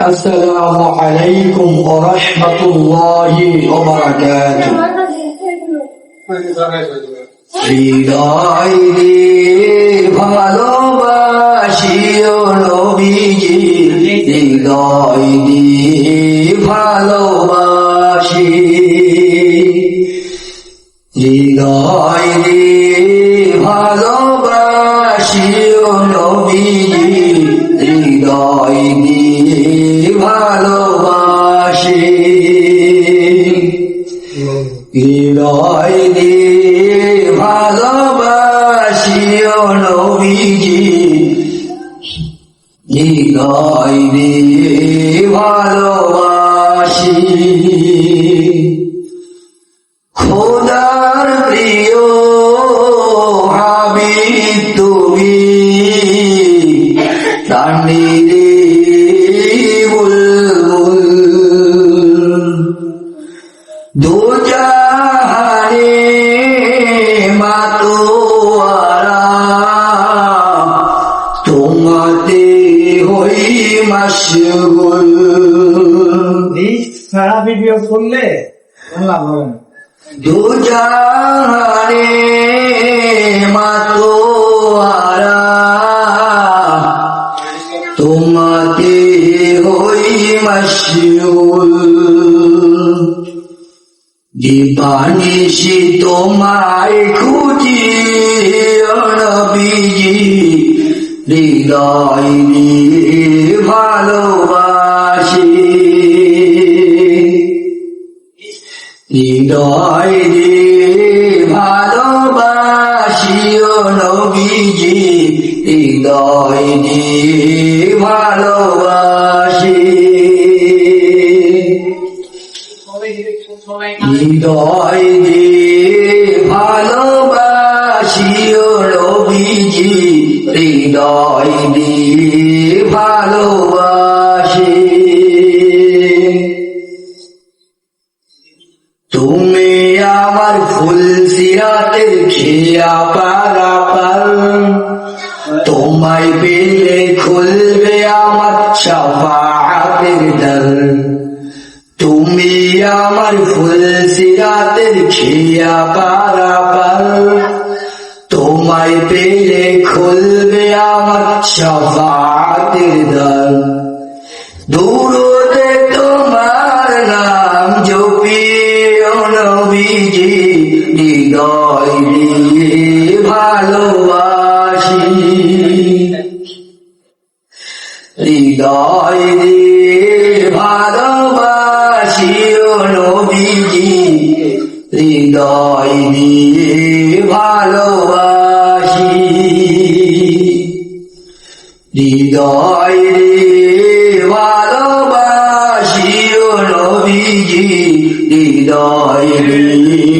السلام عليكم ورحمة الله وبركاته হৃদয় দিয়ে ভালোবাসিও নবীজি হৃদয় দিয়ে ভালোবাসি হৃদয় দিয়ে ভালোবাসিও নবীজি হৃদয় দিয়ে ভালোবাসিও নবীজি। হৃদয় দিয়ে ভালোবাসি। খোদার প্রিয় হাবিব তুমি তান্ডিরে তোমাতে হই মাসগুল এই সারা ভিডিও করলে দু জাহানে মাতোয়ারা তোমাতে হই মাসগুল দিবানিশি তোমায় খুঁজি অনবিজি হৃদয় দিয়ে ভালোবাসি। হৃদয় দিয়ে ভালোবাসি অনবিজি হৃদয় দিয়ে ভালোবাসি। হৃদয় দিয়ে ভালোবাসিও রবিজি হৃদয় দিয়ে ভালোবাসি। তুমি আমার ফুল সিরাতের খেয়া পারা পার তোমায় পেলে খুলবে আমার সাফাতের দর তুমি আমার ফুল সিরাতের খিয়া পারা পার তোমায় পেলে খুলবে আমার সাফাতের দর দূরতে তোমার নাম জপিও নবীজি হৃদয় দিয়ে ভালোবাসি। হৃদয় দিয়ে ভালোবাসিও নবীজি হৃদয় দিয়ে ভালোবাসি। হৃদয় দিয়ে ভালোবাসিও নবীজি হৃদয় দিয়ে